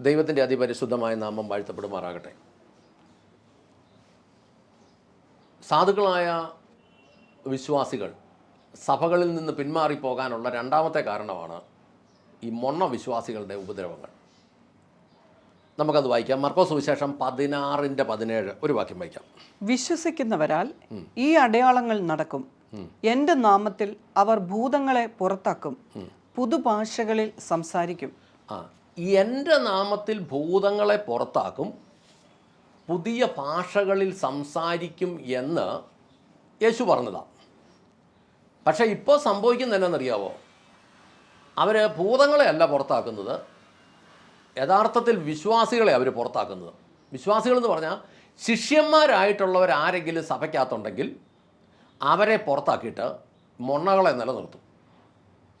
ദൈവത്തിന്റെ അതിപരിശുദ്ധമായ നാമം വാഴ്ത്തപ്പെടുമാറാകട്ടെ. സാധുക്കളായ വിശ്വാസികൾ സഭകളിൽ നിന്ന് പിന്മാറിപ്പോകാനുള്ള രണ്ടാമത്തെ കാരണമാണ് ഈ മൊണ്ണ വിശ്വാസികളുടെ ഉപദ്രവങ്ങൾ. നമുക്കത് വായിക്കാം. മർക്കോസ് സുവിശേഷം പതിനാറിന്റെ പതിനേഴ് ഒരു വാക്യം വായിക്കാം. വിശ്വസിക്കുന്നവരാൽ ഈ അടയാളങ്ങൾ നടക്കും. എന്റെ നാമത്തിൽ അവർ ഭൂതങ്ങളെ പുറത്താക്കും. പുതുഭാഷകളിൽ സംസാരിക്കും. ആ. എന്റെ നാമത്തിൽ ഭൂതങ്ങളെ പുറത്താക്കും പുതിയ ഭാഷകളിൽ സംസാരിക്കും എന്ന് യേശു പറഞ്ഞതാണ് പക്ഷേ ഇപ്പോൾ സംഭവിക്കുന്നത് എന്നാണെന്നറിയാവോ അവർ ഭൂതങ്ങളെ അല്ല പുറത്താക്കുന്നത് യഥാർത്ഥത്തിൽ വിശ്വാസികളെ അവർ പുറത്താക്കുന്നത്. വിശ്വാസികളെന്ന് പറഞ്ഞാൽ ശിഷ്യന്മാരായിട്ടുള്ളവർ ആരെങ്കിലും സഭയ്ക്കകത്തുണ്ടെങ്കിൽ അവരെ പുറത്താക്കിയിട്ട് മൊണ്ണകളെ നിലനിർത്തും.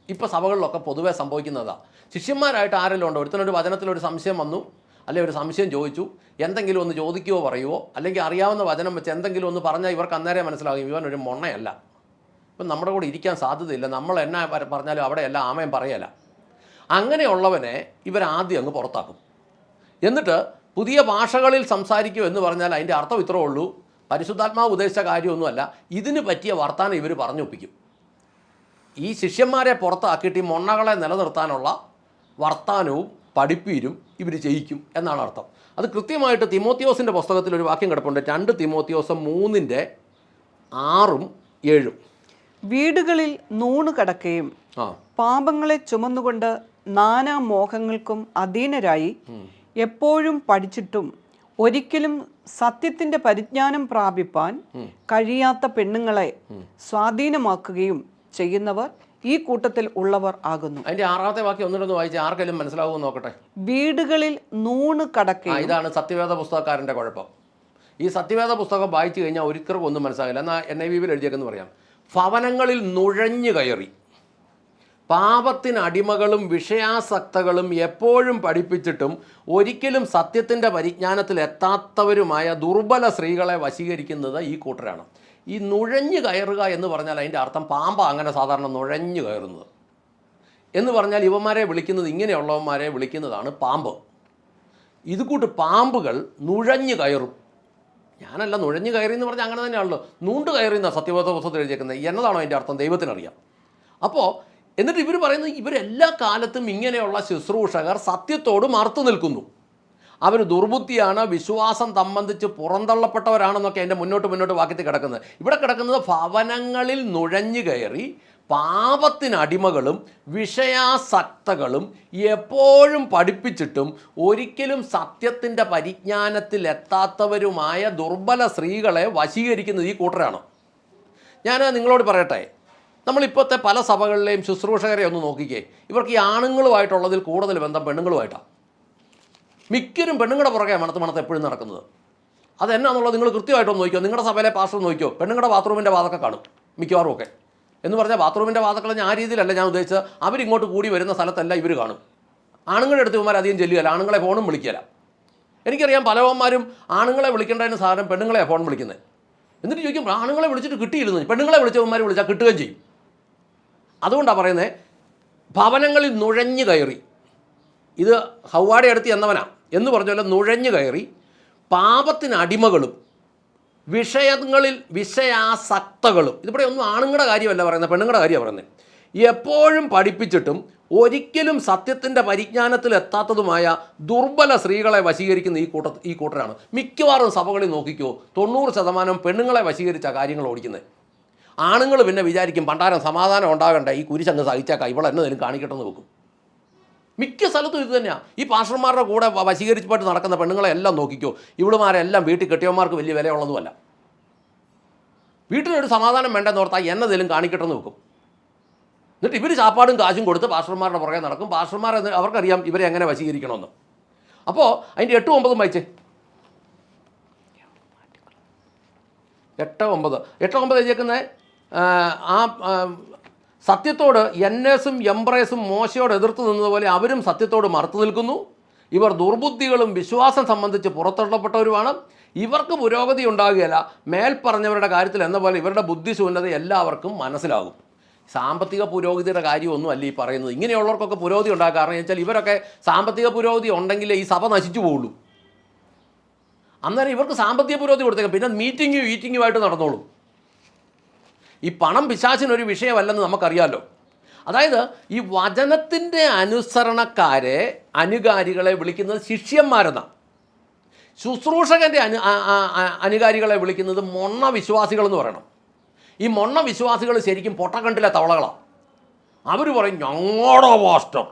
ഇപ്പോൾ സഭകളിലൊക്കെ പൊതുവെ സംഭവിക്കുന്നതാണ് ശിഷ്യന്മാരായിട്ട് ആരെല്ലാം ഉണ്ടോ? ഒരുത്തനൊരു വചനത്തിലൊരു സംശയം വന്നു അല്ലെങ്കിൽ ഒരു സംശയം ചോദിച്ചു എന്തെങ്കിലും ഒന്ന് ചോദിക്കുകയോ പറയുവോ? അല്ലെങ്കിൽ അറിയാവുന്ന വചനം വെച്ച് എന്തെങ്കിലും ഒന്ന് പറഞ്ഞാൽ ഇവർക്ക് അന്നേരം മനസ്സിലാകും ഇവൻ ഒരു മൊണ്ണയല്ല ഇപ്പം നമ്മുടെ കൂടെ ഇരിക്കാൻ സാധ്യതയില്ല നമ്മൾ എന്നാ പറഞ്ഞാലും അവിടെ എല്ലാം ആമയം പറയല അങ്ങനെയുള്ളവനെ ഇവരാദ്യം അങ്ങ് പുറത്താക്കും. എന്നിട്ട് പുതിയ ഭാഷകളിൽ സംസാരിക്കും എന്ന് പറഞ്ഞാൽ അതിന്റെ അർത്ഥം ഇത്രേ ഉള്ളൂ. പരിശുദ്ധാത്മാവ് ഉദ്ദേശിച്ച കാര്യമൊന്നുമല്ല ഇതിന് പറ്റിയ വർത്താനം ഇവർ പറഞ്ഞൊപ്പിക്കും. ഈ ശിഷ്യന്മാരെ പുറത്താക്കിയിട്ട് ഈ മൊണ്ണകളെ നിലനിർത്താനുള്ള വർത്താനവും പഠിപ്പീരും ഇവർ ചെയ്യിക്കും എന്നാണ് അർത്ഥം. അത് കൃത്യമായിട്ട് തിമോത്തിയോസിന്റെ പുസ്തകത്തിൽ ഒരു വാക്യം കിടപ്പുണ്ട്. രണ്ട് തിമോത്തിയോസം മൂന്നിന്റെ ആറും ഏഴും. വീടുകളിൽ നൂണ് കടക്കുകയും പാപങ്ങളെ ചുമന്നുകൊണ്ട് നാനാ മോഹങ്ങൾക്കും അധീനരായി എപ്പോഴും പഠിച്ചിട്ടും ഒരിക്കലും സത്യത്തിന്റെ പരിജ്ഞാനം പ്രാപിപ്പാൻ കഴിയാത്ത പെണ്ണുങ്ങളെ സ്വാധീനമാക്കുകയും ചെയ്യുന്നവർ ഈ കൂട്ടത്തിൽ ഉള്ളവർ ആകുന്നു. അതിന്റെ ആറാമത്തെ വാക്യം ഒന്നിട്ടൊന്ന് വായിച്ച് ആർക്കെങ്കിലും മനസ്സിലാവുമെന്ന് നോക്കട്ടെ. വീടുകളിൽ നൂണ് ആ ഇതാണ് സത്യവേദ പുസ്തകക്കാരന്റെ കുഴപ്പം. ഈ സത്യവേദ പുസ്തകം വായിച്ചു കഴിഞ്ഞാൽ ഒരിക്കലും ഒന്നും മനസ്സിലാകില്ല. എന്നാൽ എൻ ഐ വിയിൽ എഴുതിയേക്കെന്ന് പറയാം. ഭവനങ്ങളിൽ നുഴഞ്ഞു കയറി. പാപത്തിന് അടിമകളും വിഷയാസക്തകളും എപ്പോഴും പഠിപ്പിച്ചിട്ടും ഒരിക്കലും സത്യത്തിന്റെ പരിജ്ഞാനത്തിൽ എത്താത്തവരുമായ ദുർബല സ്ത്രീകളെ വശീകരിക്കുന്നത് ഈ കൂട്ടരാണ്. ഈ നുഴഞ്ഞു കയറുക എന്ന് പറഞ്ഞാൽ അതിന്റെ അർത്ഥം പാമ്പ അങ്ങനെ സാധാരണ നുഴഞ്ഞു കയറുന്നത്. എന്ന് പറഞ്ഞാൽ ഇവന്മാരെ വിളിക്കുന്നത് ഇങ്ങനെയുള്ളവന്മാരെ വിളിക്കുന്നതാണ് പാമ്പ്. ഇത് കൂട്ട് പാമ്പുകൾ നുഴഞ്ഞു കയറും. ഞാനല്ല നുഴഞ്ഞു കയറി എന്ന് പറഞ്ഞാൽ അങ്ങനെ തന്നെയാണല്ലോ. നൂണ്ട് കയറി എന്നാണ് സത്യബോധ പുസ്തകത്തിൽ എഴുതിയേക്കുന്നത്. എന്നതാണോ അതിന്റെ അർത്ഥം? ദൈവത്തിനറിയാം. അപ്പോൾ എന്നിട്ട് ഇവർ പറയുന്നത് ഇവരെല്ലാ കാലത്തും ഇങ്ങനെയുള്ള ശുശ്രൂഷകർ സത്യത്തോട് മറുത്തു നിൽക്കുന്നു. അവർ ദുർബുദ്ധിയാണ് വിശ്വാസം സംബന്ധിച്ച് പുറന്തള്ളപ്പെട്ടവരാണെന്നൊക്കെ എന്റെ മുന്നോട്ട് മുന്നോട്ട് വാക്യത്തിൽ കിടക്കുന്നത്. ഇവിടെ കിടക്കുന്നത് ഭവനങ്ങളിൽ നുഴഞ്ഞു കയറി പാപത്തിനടിമകളും വിഷയാസക്തകളും എപ്പോഴും പഠിപ്പിച്ചിട്ടും ഒരിക്കലും സത്യത്തിന്റെ പരിജ്ഞാനത്തിൽ എത്താത്തവരുമായ ദുർബല സ്ത്രീകളെ വശീകരിക്കുന്നത് ഈ കൂട്ടരാണ്. ഞാൻ നിങ്ങളോട് പറയട്ടെ നമ്മളിപ്പോഴത്തെ പല സഭകളിലെയും ശുശ്രൂഷകരെ ഒന്ന് നോക്കിക്കേ. ഇവർക്ക് ഈ ആണുങ്ങളുമായിട്ടുള്ളതിൽ കൂടുതൽ ബന്ധം പെണ്ണുങ്ങളുമായിട്ടാണ്. മിക്കരും പെണ്ണുങ്ങളുടെ പുറകെ മണത്ത് മണത്ത് എപ്പോഴും നടക്കുന്നത്. അതെന്നാന്നുള്ളത് നിങ്ങൾ കൃത്യമായിട്ടൊന്ന് നോക്കിയോ നിങ്ങളുടെ സഭയിലെ പാസ്റ്റർ നോക്കിയോ പെണ്ണുങ്ങളുടെ ബാത്റൂമിന്റെ വാതൊക്കെ കാണും മിക്കവാറും ഒക്കെ. എന്ന് പറഞ്ഞാൽ ബാത്റൂമിന്റെ വാതൊക്കെ ഞാൻ ആ രീതിയിലല്ല ഞാൻ ഉദ്ദേശിച്ചത്. അവരിങ്ങോട്ട് കൂടി വരുന്ന സ്ഥലത്തല്ല ഇവർ കാണും. ആണുങ്ങളുടെ അടുത്ത് ഇവന്മാർ അധികം ചെല്ലുകയില്ല. ആണുങ്ങളെ ഫോണും വിളിക്കില്ല എനിക്കറിയാം പലവന്മാരും ആണുങ്ങളെ വിളിക്കേണ്ടതിന് സാധനം പെണ്ണുങ്ങളെ ഫോൺ വിളിക്കുന്നത് എന്നിട്ട് ചോദിക്കും ആണുങ്ങളെ വിളിച്ചിട്ട് കിട്ടിയിരുന്നു. പെണ്ണുങ്ങളെ വിളിച്ചവന്മാർ വിളിച്ചാൽ കിട്ടുകയും ചെയ്യും. അതുകൊണ്ടാണ് പറയുന്നത് ഭവനങ്ങളിൽ നുഴഞ്ഞു കയറി. ഇത് ഹൗവാടെ അടുത്ത് എന്നവനാ എന്ന് പറഞ്ഞ പോലെ നുഴഞ്ഞു കയറി പാപത്തിന് അടിമകളും വിഷയങ്ങളിൽ വിഷയാസക്തകളും. ഇതിവിടെ ഒന്നും ആണുങ്ങളുടെ കാര്യമല്ല പറയുന്നത് പെണ്ണുങ്ങളുടെ കാര്യമാണ് പറയുന്നത്. എപ്പോഴും പഠിപ്പിച്ചിട്ടും ഒരിക്കലും സത്യത്തിന്റെ പരിജ്ഞാനത്തിൽ എത്താത്തതുമായ ദുർബല സ്ത്രീകളെ വശീകരിക്കുന്ന ഈ കൂട്ട ഈ കൂട്ടരാണ്. മിക്കവാറും സഭകളിൽ നോക്കിക്കോ തൊണ്ണൂറ് ശതമാനം പെണ്ണുങ്ങളെ വശീകരിച്ച കാര്യങ്ങൾ ഓടിക്കുന്നത് ആണുങ്ങൾ പിന്നെ വിചാരിക്കും പണ്ടാരം സമാധാനം ഉണ്ടാകണ്ട ഈ കുരിശങ്ങ് സഹിച്ചേക്കാം ഇവളെ കാണിക്കട്ടെന്ന് വെക്കും. മിക്ക സ്ഥലത്തും ഇത് തന്നെയാണ് ഈ പാഷർമാരുടെ കൂടെ വ- വശീകരിച്ചിട്ട് നടക്കുന്ന പെണ്ണുങ്ങളെ എല്ലാം നോക്കിക്കോ. ഇവളുമാരെല്ലാം വീട്ടിൽ കെട്ടിയവന്മാർക്ക് വലിയ വിലയുള്ളതുമല്ല. വീട്ടിലൊരു സമാധാനം വേണ്ടെന്ന് ഓർത്താൽ എന്നതിലും കാണിക്കട്ടെന്ന് വെക്കും എന്നിട്ട് ഇവർ ചാപ്പാടും കാശും കൊടുത്ത് പാഷർമാരുടെ പുറകെ നടക്കും. പാഷർമാർ അവർക്കറിയാം ഇവരെ എങ്ങനെ വശീകരിക്കണമെന്ന്. അപ്പോൾ അതിന്റെ എട്ടും ഒമ്പതും വായിച്ചേ. എട്ട് ഒമ്പത്. എട്ട് ഒമ്പത് എഴുതിയേക്കുന്നത് ആ, സത്യത്തോട് എന്നേസും എംബ്രേസും മോശയോട് എതിർത്ത് നിന്നതുപോലെ അവരും സത്യത്തോട് മറുത്തു നിൽക്കുന്നു. ഇവർ ദുർബുദ്ധികളും വിശ്വാസം സംബന്ധിച്ച് പുറത്തള്ളപ്പെട്ടവരുമാണ്. ഇവർക്ക് പുരോഗതി ഉണ്ടാകുകയില്ല. മേൽപ്പറഞ്ഞവരുടെ കാര്യത്തിൽ എന്ന പോലെ ഇവരുടെ ബുദ്ധിശൂന്യത എല്ലാവർക്കും മനസ്സിലാകും. സാമ്പത്തിക പുരോഗതിയുടെ കാര്യമൊന്നും അല്ല ഈ പറയുന്നത്. ഇങ്ങനെയുള്ളവർക്കൊക്കെ പുരോഗതി ഉണ്ടാകുക. കാരണം വെച്ചാൽ ഇവരൊക്കെ സാമ്പത്തിക പുരോഗതി ഉണ്ടെങ്കിലേ ഈ സഭ നശിച്ചു പോകുള്ളൂ അന്നേരം ഇവർക്ക് സാമ്പത്തിക പുരോഗതി കൊടുത്തേക്കാം. പിന്നെ മീറ്റിങ്ങും ഈറ്റിങ്ങുമായിട്ട് നടന്നോളും. ഈ പണം പിശാചിനൊരു വിഷയമല്ലെന്ന് നമുക്കറിയാമല്ലോ അതായത് ഈ വചനത്തിന്റെ അനുസരണക്കാരെ അനുകാരികളെ വിളിക്കുന്നത് ശിഷ്യന്മാരെന്നാണ്. ശുശ്രൂഷകന്റെ അനു അനുകാരികളെ വിളിക്കുന്നത് മൊണ്ണ വിശ്വാസികളെന്ന് പറയണം. ഈ മൊണ്ണ വിശ്വാസികൾ ശരിക്കും പൊട്ടക്കണ്ടിലെ തവളകളാണ്. അവർ പറയും ഞങ്ങളുടെ പാസ്റ്റർ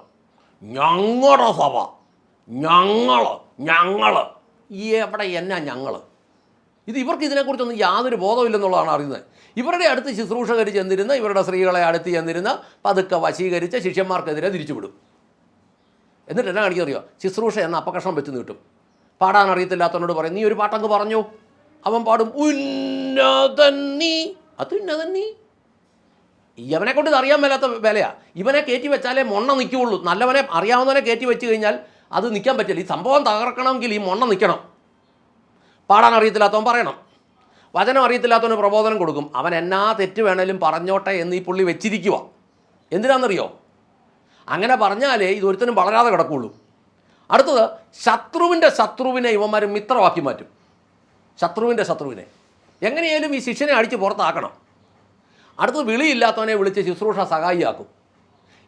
ഞങ്ങളുടെ സഭ ഞങ്ങൾ ഞങ്ങൾ എവിടെ എന്നാ ഞങ്ങൾ ഇത് ഇവർക്ക് ഇതിനെക്കുറിച്ചൊന്നും യാതൊരു ബോധമില്ലെന്നുള്ളതാണ് അറിയുന്നത്. ഇവരുടെ അടുത്ത് ശുശ്രൂഷകർ ചെന്നിരുന്ന ഇവരുടെ സ്ത്രീകളെ അടുത്ത് ചെന്നിരുന്ന പതുക്കെ വശീകരിച്ച് ശിഷ്യന്മാർക്കെതിരെ തിരിച്ചുവിടും. എന്നിട്ട് എന്നാ കാണിക്കറിയോ ശുശ്രൂഷ എന്ന അപ്പകഷ്ണം വെച്ച് നീട്ടും. പാടാൻ അറിയത്തില്ലാത്തവനോട് പറയും നീ ഒരു പാട്ടങ്ങ് പറഞ്ഞു. അവൻ പാടും ഉന്നതൻ നീ. അത് നീ? ഇവനെ കൊണ്ട് ഇത് അറിയാൻ മേലാത്ത വിലയാ. ഇവനെ കയറ്റി വെച്ചാലേ മൊണ്ണ നിൽക്കുകയുള്ളൂ. നല്ലവനെ അറിയാവുന്നവനെ കയറ്റി വെച്ച് കഴിഞ്ഞാൽ അത് നിൽക്കാൻ പറ്റില്ല. ഈ സംഭവം തകർക്കണമെങ്കിൽ ഈ മൊണ്ണ നിൽക്കണം. പാടാൻ അറിയത്തില്ലാത്തവൻ പറയണം. വചനം അറിയത്തില്ലാത്തവന് പ്രബോധനം കൊടുക്കും. അവൻ എന്നാ തെറ്റ് വേണേലും പറഞ്ഞോട്ടെ എന്ന് ഈ പുള്ളി വെച്ചിരിക്കുക എന്തിനാണെന്നറിയോ അങ്ങനെ പറഞ്ഞാലേ ഇത് ഒരുത്തനും വളരാതെ കിടക്കുള്ളൂ. അടുത്തത് ശത്രുവിന്റെ ശത്രുവിനെ ഇവന്മാർ മിത്രമാക്കി മാറ്റും. ശത്രുവിന്റെ ശത്രുവിനെ. എങ്ങനെയായാലും ഈ ശിഷ്യനെ അടിച്ച് പുറത്താക്കണം. അടുത്തത് വിളിയില്ലാത്തവനെ വിളിച്ച് ശുശ്രൂഷ സഹായിയാക്കും.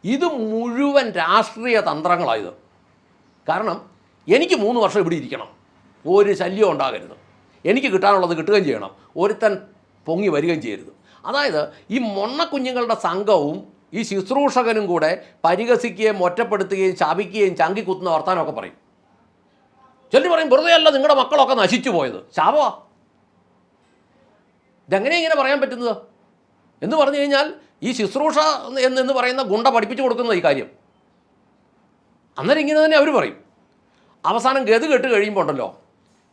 ഇത് മുഴുവൻ രാഷ്ട്രീയ തന്ത്രങ്ങളായത് കാരണം എനിക്ക് മൂന്ന് വർഷം ഇവിടെ ഇരിക്കണം. ഒരു ശല്യം ഉണ്ടാകരുത്. എനിക്ക് കിട്ടാനുള്ളത് കിട്ടുകയും ചെയ്യണം. ഒരുത്തൻ പൊങ്ങി വരികയും ചെയ്യരുത്. അതായത് ഈ മൊണ്ണക്കുഞ്ഞുങ്ങളുടെ സംഘവും ഈ ശുശ്രൂഷകനും കൂടെ പരിഹസിക്കുകയും ഒറ്റപ്പെടുത്തുകയും ശാപിക്കുകയും ചങ്കി കുത്തുന്ന വർത്താനമൊക്കെ പറയും. ചൊല്ലി പറയും വെറുതെ അല്ല നിങ്ങളുടെ മക്കളൊക്കെ നശിച്ചു പോയത്. ശാപമാ. ഇതെങ്ങനെ ഇങ്ങനെ പറയാൻ പറ്റുന്നത്? എന്ന് പറഞ്ഞു കഴിഞ്ഞാൽ ഈ ശുശ്രൂഷ എന്ന് എന്ന് പറയുന്ന ഗുണ്ട പഠിപ്പിച്ചു കൊടുക്കുന്ന ഈ കാര്യം. അന്നേരം ഇങ്ങനെ തന്നെ അവർ പറയും. അവസാനം ഗതി കെട്ട് കഴിയുമ്പോൾ ഉണ്ടല്ലോ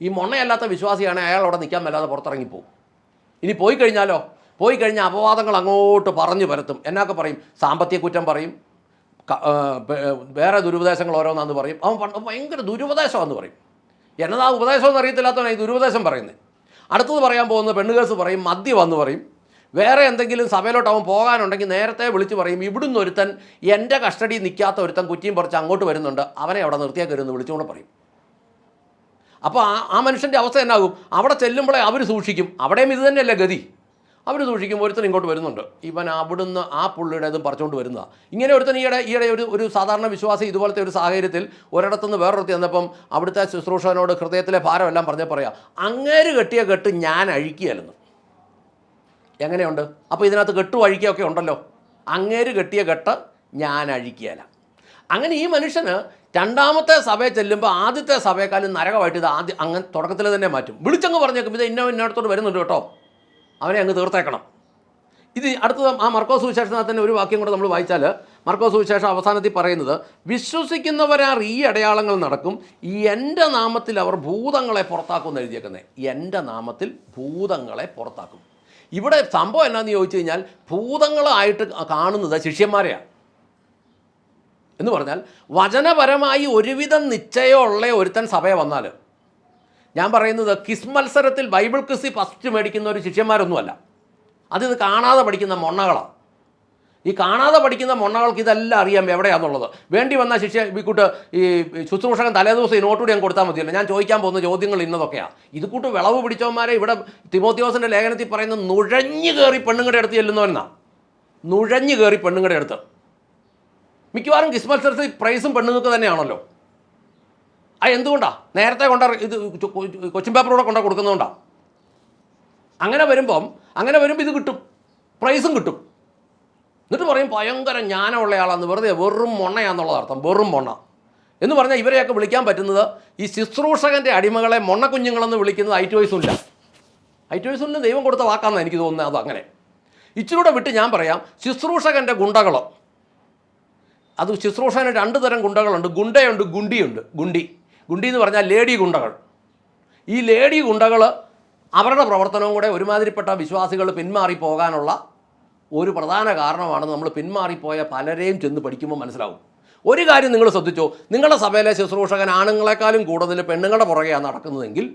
ഈ മൊണ്ണയല്ലാത്ത വിശ്വാസിയാണ് അയാൾ അവിടെ നിൽക്കാൻ മേലാതെ പുറത്തിറങ്ങിപ്പോവും. ഇനി പോയി കഴിഞ്ഞാലോ? പോയി കഴിഞ്ഞാൽ അപവാദങ്ങൾ അങ്ങോട്ട് പറഞ്ഞു പരത്തും. എന്നൊക്കെ പറയും? സാമ്പത്തിക കുറ്റം പറയും. വേറെ ദുരുപദേശങ്ങൾ ഓരോന്നാന്ന് പറയും. അവൻ ഭയങ്കര ദുരുപദേശമാണെന്ന് പറയും. എന്നതാ ഉപദേശമെന്ന് അറിയത്തില്ലാത്തവനാണ് ഈ ദുരുപദേശം പറയുന്നത്. അടുത്തത് പറയാൻ പോകുന്ന പെണ്ണുകേസ് പറയും മദ്യം വന്ന് പറയും. വേറെ എന്തെങ്കിലും സഭയിലോട്ട് അവൻ പോകാനുണ്ടെങ്കിൽ നേരത്തെ വിളിച്ച് പറയും ഇവിടുന്ന് ഒരുത്തൻ എന്റെ കസ്റ്റഡിയിൽ നിൽക്കാത്ത ഒരുത്തൻ കുറ്റിയും പറിച്ച് അങ്ങോട്ട് വരുന്നുണ്ട്. അവനെ അവിടെ നിർത്തിയാൽ നിർത്തിയേക്കരുന്ന് വിളിച്ചുകൊണ്ട് പറയും. അപ്പോൾ ആ ആ മനുഷ്യന്റെ അവസ്ഥ എന്നാകും? അവിടെ ചെല്ലുമ്പോഴേ അവർ സൂക്ഷിക്കും. അവിടെയും ഇത് തന്നെയല്ലേ ഗതി. അവർ സൂക്ഷിക്കും ഒരുത്തൻ ഇങ്ങോട്ട് വരുന്നുണ്ട്. ഇവൻ അവിടുന്ന് ആ പുള്ളിയുടേതും പറിച്ചുകൊണ്ട് വരുന്നതാണ് ഇങ്ങനെ ഒരുത്തൻ ഈയിടെ ഈയിടെ ഒരു ഒരു സാധാരണ വിശ്വാസി ഇതുപോലത്തെ ഒരു സാഹചര്യത്തിൽ ഒരിടത്തുനിന്ന് വേറൊരുത്തി വന്നപ്പം അവിടുത്തെ ശുശ്രൂഷകനോട് ഹൃദയത്തിലെ ഭാരമെല്ലാം പറഞ്ഞാൽ പറയാം അങ്ങേര് കെട്ടിയ കെട്ട് ഞാൻ അഴിക്കുകയല്ലെന്ന് എങ്ങനെയുണ്ട്? അപ്പോൾ ഇതിനകത്ത് കെട്ടു അഴിക്കുകയൊക്കെ ഉണ്ടല്ലോ. അങ്ങേര് കെട്ടിയ കെട്ട് ഞാൻ അഴിക്കുകയല്ല. അങ്ങനെ ഈ മനുഷ്യന് രണ്ടാമത്തെ സഭയെ ചെല്ലുമ്പോൾ ആദ്യത്തെ സഭയെക്കാളും നരകമായിട്ട് ഇത് ആദ്യം അങ്ങനെ തുടക്കത്തിൽ തന്നെ മാറ്റും. വിളിച്ചങ്ങ് പറഞ്ഞേക്കും ഇത് ഇന്ന ഇന്നടത്തോട് വരുന്നുണ്ട് കേട്ടോ. അവനെ അങ്ങ് തീർത്തേക്കണം. ഇത് അടുത്തത് ആ മർക്കോ സുവിശേഷത്തിനകത്ത് ഒരു വാക്യം കൂടെ നമ്മൾ വായിച്ചാൽ മർക്കോ സുവിശേഷം അവസാനത്തിൽ പറയുന്നത് വിശ്വസിക്കുന്നവരാർ ഈ അടയാളങ്ങൾ നടക്കും. ഈ എന്റെ നാമത്തിൽ അവർ ഭൂതങ്ങളെ പുറത്താക്കും എഴുതിയേക്കുന്നത്. എന്റെ നാമത്തിൽ ഭൂതങ്ങളെ പുറത്താക്കും. ഇവിടെ സംഭവം എന്നാന്ന് ചോദിച്ചു കഴിഞ്ഞാൽ ഭൂതങ്ങളായിട്ട് കാണുന്നത് ശിഷ്യന്മാരെയാണ് എന്ന് പറഞ്ഞാൽ വചനപരമായി ഒരുവിധം നിശ്ചയമുള്ള ഒരുത്തൻ സഭയെ വന്നാൽ. ഞാൻ പറയുന്നത് കിസ് മത്സരത്തിൽ ബൈബിൾ ക്രിസി ഫസ്റ്റ് മേടിക്കുന്ന ഒരു ശിഷ്യന്മാരൊന്നുമല്ല. അതിത് കാണാതെ പഠിക്കുന്ന മൊണ്ണകളാണ് ഈ കാണാതെ പഠിക്കുന്ന മൊണ്ണകൾക്ക് ഇതെല്ലാം അറിയാം എവിടെയാണെന്നുള്ളത് വേണ്ടി വന്ന ശിഷ്യ ഈ കൂട്ട് ഈ ശുശ്രൂഷകൻ തലേദിവസം ഈ നോട്ടുകൂടി ഞാൻ കൊടുത്താൽ മതിയല്ലോ. ഞാൻ ചോദിക്കാൻ പോകുന്ന ചോദ്യങ്ങൾ ഇന്നതൊക്കെയാണ് ഇത് കൂട്ട് വിളവ് പിടിച്ചവന്മാരെ ഇവിടെ തിമോത്യോസിന്റെ ലേഖനത്തിൽ പറയുന്ന നുഴഞ്ഞു കയറി പെണ്ണുങ്ങളുടെ അടുത്ത് ചെല്ലുന്നവരെന്നാണ് നുഴഞ്ഞു കയറി പെണ്ണുങ്ങളുടെ അടുത്ത്. മിക്കവാറും കിസ് മത്സരത്തിൽ പ്രൈസും പെണ്ണുങ്ങൾക്ക് തന്നെയാണല്ലോ. ആ എന്തുകൊണ്ടാ? നേരത്തെ കൊണ്ട ഇത് കൊച്ചിൻ പേപ്പറൂടെ കൊണ്ട കൊടുക്കുന്നതുകൊണ്ടാ. അങ്ങനെ വരുമ്പം അങ്ങനെ വരുമ്പോൾ ഇത് കിട്ടും. പ്രൈസും കിട്ടും. എന്നിട്ട് പറയും ഭയങ്കര ജ്ഞാനമുള്ള ആളാന്ന് വെറുതെ വെറും മൊണ്ണയാന്നുള്ളത് അർത്ഥം. വെറും മൊണ്ണ. എന്ന് പറഞ്ഞാൽ ഇവരെയൊക്കെ വിളിക്കാൻ പറ്റുന്നത് ഈ ശുശ്രൂഷകന്റെ അടിമകളെ മൊണ്ണ കുഞ്ഞുങ്ങളെന്ന് വിളിക്കുന്നത് ഐറ്റ് വയസ്സുമില്ല ഐറ്റ് വയസ്സുമില്ല ദൈവം കൊടുത്ത വാക്കാണെന്ന് എനിക്ക് തോന്നുന്നത് അത് അങ്ങനെ ഇച്ചിരൂടെ വിട്ട് ഞാൻ പറയാം ശുശ്രൂഷകന്റെ ഗുണ്ടകൾ അത് ശുശ്രൂഷന് രണ്ട് തരം ഗുണ്ടകളുണ്ട്. ഗുണ്ടയുണ്ട് ഗുണ്ടിയുണ്ട്. ഗുണ്ടി. ഗുണ്ടി എന്ന് പറഞ്ഞാൽ ലേഡി ഗുണ്ടകൾ. ഈ ലേഡി ഗുണ്ടകൾ അവരുടെ പ്രവർത്തനവും കൂടെ ഒരുമാതിരിപ്പെട്ട വിശ്വാസികൾ പിന്മാറിപ്പോകാനുള്ള ഒരു പ്രധാന കാരണമാണ് നമ്മൾ പിന്മാറിപ്പോയ പലരെയും ചെന്ന് പഠിക്കുമ്പോൾ മനസ്സിലാവും. ഒരു കാര്യം നിങ്ങൾ ശ്രദ്ധിച്ചോ. നിങ്ങളുടെ സഭയിലെ ശുശ്രൂഷകൻ ആണുങ്ങളെക്കാളും കൂടുതൽ പെണ്ണുങ്ങളുടെ പുറകെയാണ് നടക്കുന്നതെങ്കിൽ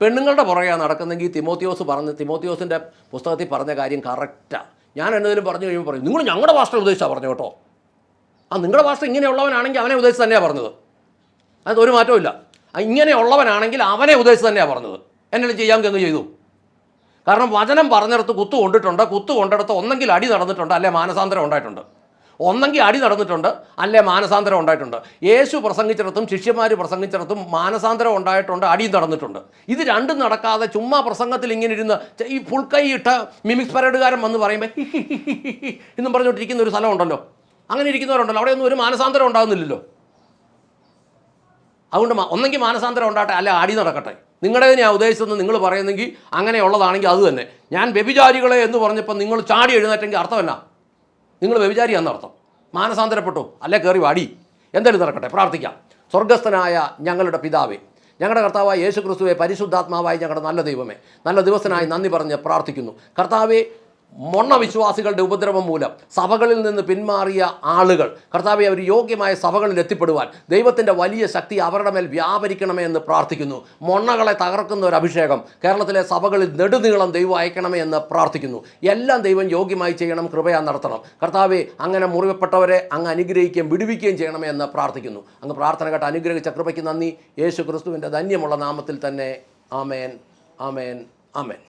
പെണ്ണുങ്ങളുടെ പുറകെയാണ് നടക്കുന്നതെങ്കിൽ തിമോത്തിയോസ് പറഞ്ഞ് തിമോത്തിയോസിന്റെ പുസ്തകത്തിൽ പറഞ്ഞ കാര്യം കറക്റ്റാണ് ഞാൻ എന്തെങ്കിലും പറഞ്ഞു കഴിയുമ്പോൾ പറയും നിങ്ങൾ ഞങ്ങളുടെ ഭാഷ ഉദ്ദേശിച്ചാണ് പറഞ്ഞു കേട്ടോ. ആ നിങ്ങളുടെ ഭാഷ ഇങ്ങനെയുള്ളവനാണെങ്കിൽ അവനെ ഉദ്ദേശിച്ച് തന്നെയാണ് പറഞ്ഞത്. അത് ഒരു മാറ്റവും ഇല്ല. ഇങ്ങനെയുള്ളവനാണെങ്കിൽ അവനെ ഉദ്ദേശിച്ച് തന്നെയാണ് പറഞ്ഞത്. എന്നെ ചെയ്യാമെങ്കിൽ അങ്ങ് ചെയ്തു. കാരണം വചനം പറഞ്ഞിടത്ത് കുത്തു കൊണ്ടിട്ടുണ്ട്. കുത്തു കൊണ്ടിടത്ത് ഒന്നെങ്കിൽ അടി നടന്നിട്ടുണ്ട് അല്ലെ മാനസാന്തരം ഉണ്ടായിട്ടുണ്ട്. ഒന്നെങ്കിൽ അടി നടന്നിട്ടുണ്ട് അല്ലെ മാനസാന്തരം ഉണ്ടായിട്ടുണ്ട്. യേശു പ്രസംഗിച്ചിടത്തും ശിഷ്യന്മാർ പ്രസംഗിച്ചിടത്തും മാനസാന്തരം ഉണ്ടായിട്ടുണ്ട് അടിയും നടന്നിട്ടുണ്ട്. ഇത് രണ്ടും നടക്കാതെ ചുമ്മാ പ്രസംഗത്തിൽ ഇങ്ങനെ ഇരുന്ന് ഈ പുൾക്കൈ ഇട്ട മിമിക്സ് പരേഡുകാരൻ വന്ന് പറയുമ്പോൾ എന്നും പറഞ്ഞുകൊണ്ടിരിക്കുന്ന ഒരു സ്ഥലമുണ്ടല്ലോ അങ്ങനെ ഇരിക്കുന്നവരുണ്ടല്ലോ. അവിടെയൊന്നും ഒരു മാനസാന്തരം ഉണ്ടാകുന്നില്ലല്ലോ അതുകൊണ്ട് ഒന്നെങ്കിൽ മാനസാന്തരം ഉണ്ടാകട്ടെ അല്ല ആടി നടക്കട്ടെ. നിങ്ങളുടെ ഞാൻ ഉദ്ദേശിച്ചതെന്ന് നിങ്ങൾ പറയുന്നെങ്കിൽ അങ്ങനെയുള്ളതാണെങ്കിൽ അത് തന്നെ. ഞാൻ വ്യഭിചാരികളെ എന്ന് പറഞ്ഞപ്പോൾ നിങ്ങൾ ചാടി എഴുന്നേറ്റെങ്കിൽ അർത്ഥം എന്നാ? നിങ്ങൾ വ്യഭിചാരി എന്നർത്ഥം മാനസാന്തരപ്പെട്ടു അല്ലെ കയറി വാടി. എന്തായാലും നടക്കട്ടെ പ്രാർത്ഥിക്കാം. സ്വർഗസ്ഥനായ ഞങ്ങളുടെ പിതാവേ ഞങ്ങളുടെ കർത്താവായ യേശു ക്രിസ്തുവെ പരിശുദ്ധാത്മാവായി ഞങ്ങളുടെ നല്ല ദൈവമേ നല്ല ദിവസനായി നന്ദി പറഞ്ഞ് പ്രാർത്ഥിക്കുന്നു. കർത്താവെ മൊണ്ണ വിശ്വാസികളുടെ ഉപദ്രവം മൂലം സഭകളിൽ നിന്ന് പിന്മാറിയ ആളുകൾ. കർത്താവെ അവർ യോഗ്യമായ സഭകളിൽ എത്തിപ്പെടുവാൻ ദൈവത്തിന്റെ വലിയ ശക്തി അവരുടെ മേൽ വ്യാപരിക്കണമേ എന്ന് പ്രാർത്ഥിക്കുന്നു. മൊണ്ണകളെ തകർക്കുന്ന ഒരു അഭിഷേകം കേരളത്തിലെ സഭകളിൽ നെടുനീളം ദൈവം അയക്കണമേ എന്ന് പ്രാർത്ഥിക്കുന്നു. എല്ലാം ദൈവം യോഗ്യമായി ചെയ്യണം കൃപയാ നടത്തണം. കർത്താവെ അങ്ങനെ മുറിവപ്പെട്ടവരെ അങ്ങ് അനുഗ്രഹിക്കുകയും വിടുവിക്കുകയും ചെയ്യണമേ എന്ന് പ്രാർത്ഥിക്കുന്നു. അങ്ങ് പ്രാർത്ഥന കേട്ട് അനുഗ്രഹിച്ച കൃപയ്ക്ക് നന്ദി. യേശു ക്രിസ്തുവിന്റെ ധന്യമുള്ള നാമത്തിൽ തന്നെ ആമേൻ ആമേൻ ആമേൻ.